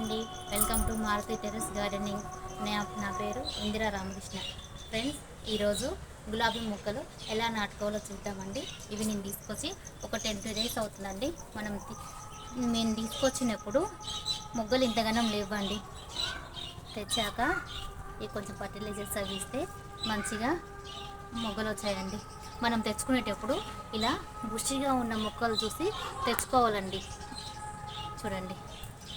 అండి. Welcome to Maruthi terrace gardening. నా నా పేరు ఇందిరా రామకృష్ణ. ఫ్రెండ్స్ ఈరోజు గులాబీ మొక్కలు ఎలా నాటుకోవాలో చూద్దామండి. ఇవి నేను తీసుకొచ్చి ఒక టెన్ డేస్ అవుతుందండి. మనం నేను తీసుకొచ్చినప్పుడు మొగ్గలు ఇంతగానం లేవండి. తెచ్చాక ఇవి కొంచెం ఫర్టిలైజర్స్ అవి ఇస్తే మంచిగా మొగ్గలు వచ్చాయండి. మనం తెచ్చుకునేటప్పుడు ఇలా బుషిగా ఉన్న మొక్కలు చూసి తెచ్చుకోవాలండి. చూడండి.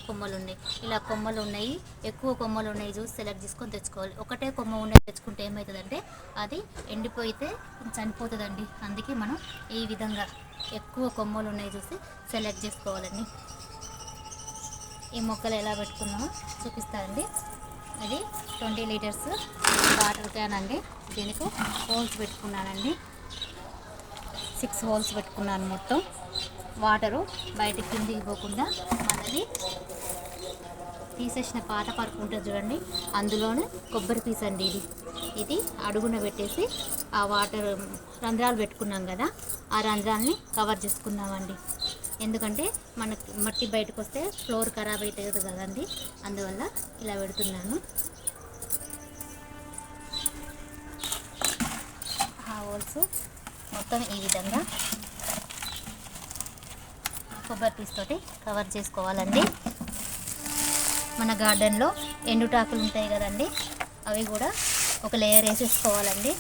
కొమ్మలు ఉన్నాయి ఇలా కొమ్మలు ఉన్నాయి ఎక్కువ కొమ్మలు ఉన్నాయి చూసి సెలెక్ట్ చేసుకొని తెచ్చుకోవాలి. ఒకటే కొమ్మ ఉన్నది తెచ్చుకుంటే ఏమవుతుందంటే అది ఎండిపోయితే చనిపోతుందండి. అందుకే మనం ఈ విధంగా ఎక్కువ కొమ్మలు ఉన్నాయి చూసి సెలెక్ట్ చేసుకోవాలండి. ఈ మొక్కలు ఎలా పెట్టుకున్నామో చూపిస్తానండి అది ట్వంటీ లీటర్స్ వాటర్ క్యాన్ అండి. దీనికి హోల్స్ పెట్టుకున్నానండి. సిక్స్ హోల్స్ పెట్టుకున్నాను మొత్తం. వాటరు బయట కిందికి పోకుండా మనది తీసేసిన పాత పరుపు ఉంటుంది చూడండి. అందులోనే కొబ్బరి పీస్ అండి ఇది. ఇది అడుగున పెట్టేసి ఆ వాటర్ రంధ్రాలు పెట్టుకున్నాం కదా ఆ రంధ్రాలని కవర్ చేసుకున్నామండి ఎందుకంటే మనకి మట్టి బయటకు వస్తే ఫ్లోర్ ఖరాబ్ అవుతుంది కదండి. అందువల్ల ఇలా పెడుతున్నాను. ఆ హోల్స్ మొత్తం ఈ విధంగా కొబ్బరి పీస్ తోటి కవర్ చేసుకోవాలండి. మన గార్డెన్లో ఎండుటాకులు ఉంటాయి కదండి అవి కూడా ఒక లేయర్ వేసేసుకోవాలండి.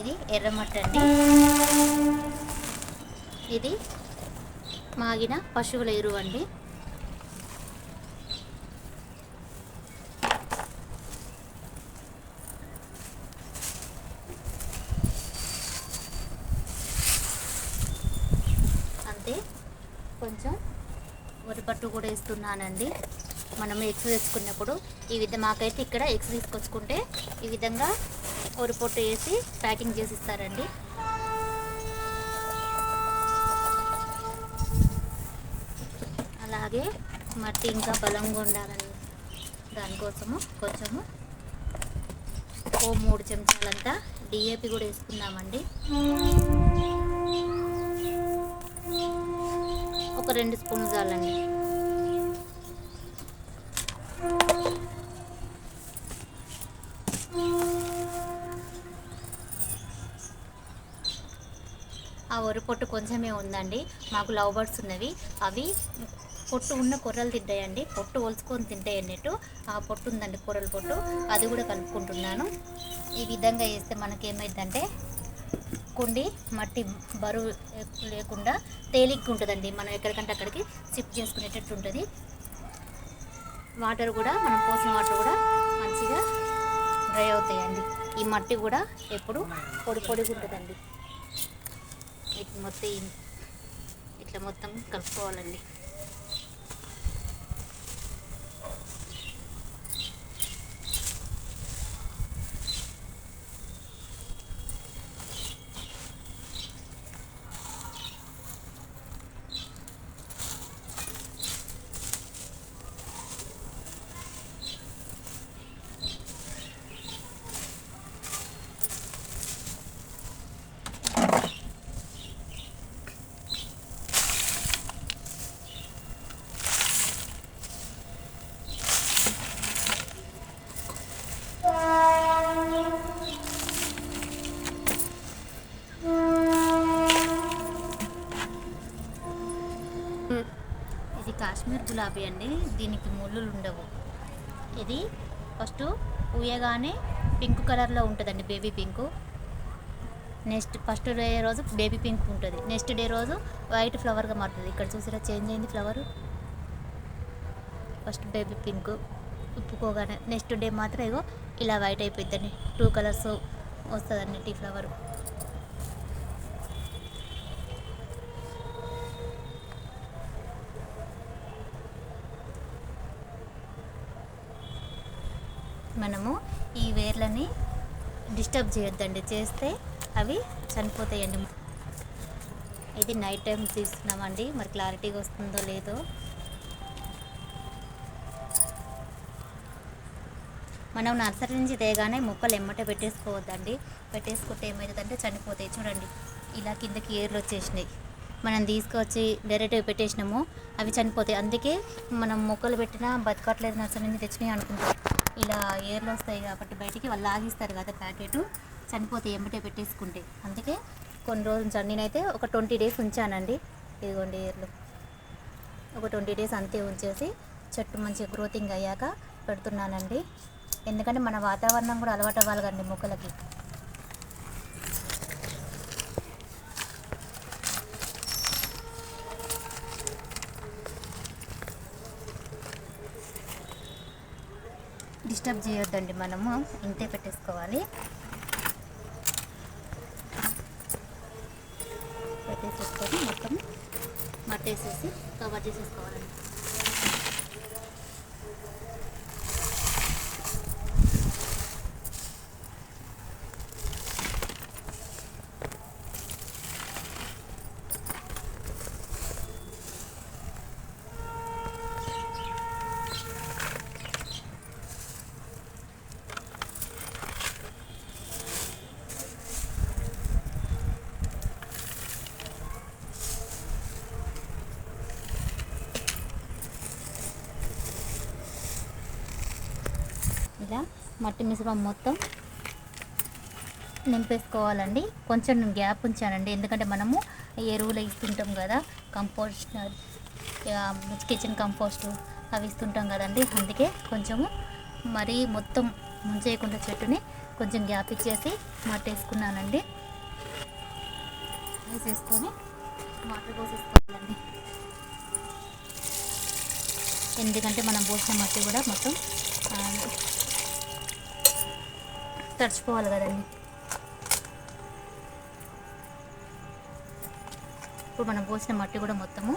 ఇది ఎర్రమట్టి అండి. ఇది మాగిన పశువుల ఎరువు అండి అంతే కొంచెం వరిపట్టు కూడా ఇస్తున్నానండి మనం ఎగ్స్ తెచ్చుకున్నప్పుడు ఈ విధంగా మాకైతే ఇక్కడ ఎగ్స్ తీసుకొచ్చుకుంటే ఈ విధంగా వరిపొట్టు వేసి ప్యాకింగ్ చేసి ఇస్తారండి అలాగే మట్టి ఇంకా బలంగా ఉండాలని దానికోసము కొంచెము ఓ మూడు చెంచాలంతా డిఏపి కూడా వేసుకుందామండి. ఒక రెండు స్పూన్లు చాలండి. పొట్టు కొంచెమే ఉందండి. మాకు లవ్ బర్డ్స్ ఉన్నవి. అవి పొట్టు ఉన్న కొర్రలు తింటాయండి. పొట్టు ఒలుచుకొని తింటాయి అన్నట్టు. ఆ పొట్టు ఉందండి కూరల పొట్టు. అది కూడా కలుపుకుంటున్నాను. ఈ విధంగా వేస్తే మనకి ఏమైందంటే కుండి మట్టి బరువు లేకుండా తేలిగ్గా ఉంటుందండి. మనం ఎక్కడికంటే అక్కడికి షిఫ్ట్ చేసుకునేటట్టు ఉంటుంది. వాటర్ కూడా మనం పోసిన వాటర్ కూడా మంచిగా డ్రై అవుతాయండి. ఈ మట్టి కూడా ఎప్పుడు పొడి పొడిగా ఉంటుందండి. ఇట్లా మొత్తం ఇట్లా మొత్తం కలుపుకోవాలండి ఇది కాశ్మీర్ గులాబీ అండి దీనికి ముళ్ళులు ఉండవు. ఇది ఫస్ట్ పూయగానే పింక్ కలర్లో ఉంటుందండి baby pink. Next first day రోజు బేబీ పింక్ ఉంటుంది. నెక్స్ట్ డే రోజు వైట్ ఫ్లవర్గా మారుతుంది. ఇక్కడ చూసారా చేంజ్ అయింది ఫ్లవర్. ఫస్ట్ బేబీ పింక్ ఉప్పుకోగానే నెక్స్ట్ డే మాత్రం ఇగో ఇలా వైట్ అయిపోద్దండి టూ కలర్స్ వస్తుందండి టీ ఫ్లవర్. మనము ఈ వేర్లని డిస్టర్బ్ చేయొద్దండి. చేస్తే అవి చనిపోతాయండి. ఇది నైట్ టైం తీస్తున్నామండి. మరి క్లారిటీగా వస్తుందో లేదో. మనం నర్సరీ నుంచి తేగానే మొక్కలు ఎమ్మట పెట్టేసుకోవద్దండి. పెట్టేసుకుంటే ఏమవుతుందంటే చనిపోతాయి. చూడండి. ఇలా కిందకి ఏర్లు వచ్చేసినాయి. మనం తీసుకొచ్చి డైరెక్ట్గా పెట్టేసినాము. అవి చనిపోతాయి. అందుకే మనం మొక్కలు పెట్టినా బతకట్లేదు నర్సరీ నుంచి తెచ్చినాయి అనుకుంటాం. ఇలా ఏర్లు వస్తాయి కాబట్టి బయటికి వాళ్ళు లాగిస్తారు కదా ప్యాకెట్ చనిపోతాయి ఎమ్మటే పెట్టేసుకుంటే. అందుకే కొన్ని రోజులు ఉంచాను నేనైతే ఒక ట్వంటీ డేస్ ఉంచానండి. ఇదిగోండి ఏర్లు. ఒక ట్వంటీ డేస్ అంతే ఉంచేసి చెట్టు మంచిగా గ్రోతింగ్ అయ్యాక పెడుతున్నానండి. ఎందుకంటే మన వాతావరణం కూడా అలవాటు అవ్వాలి కదండి మొక్కలకి. డిస్టర్బ్ చేయొద్దండి మనము. ఇంతే పెట్టేసుకోవాలి. పెట్టేసేసుకొని మొత్తం మట్టేసేసి కవర్ చేసేసుకోవాలండి. ఇలా మట్టి మిశ్రమం మొత్తం నింపేసుకోవాలండి. కొంచెం నేను గ్యాప్ ఉంచానండి ఎందుకంటే మనము ఎరువులు ఇస్తుంటాం కదా కంపోస్ట్ కిచెన్ కంపోస్ట్ అవి ఇస్తుంటాం కదండి. అందుకే కొంచెము మరీ మొత్తం ముంచేయకుండా చెట్టుని కొంచెం గ్యాప్ ఇచ్చేసి మట్టి వేసుకున్నానండి. వేసేసుకొని వాటర్ పోసేసుకోవాలండి. ఎందుకంటే మనం పోసిన మట్టి కూడా మొత్తం ఆ, తడిచిపోవాలి కదండి. ఇప్పుడు మనం పోసిన మట్టి కూడా మొత్తము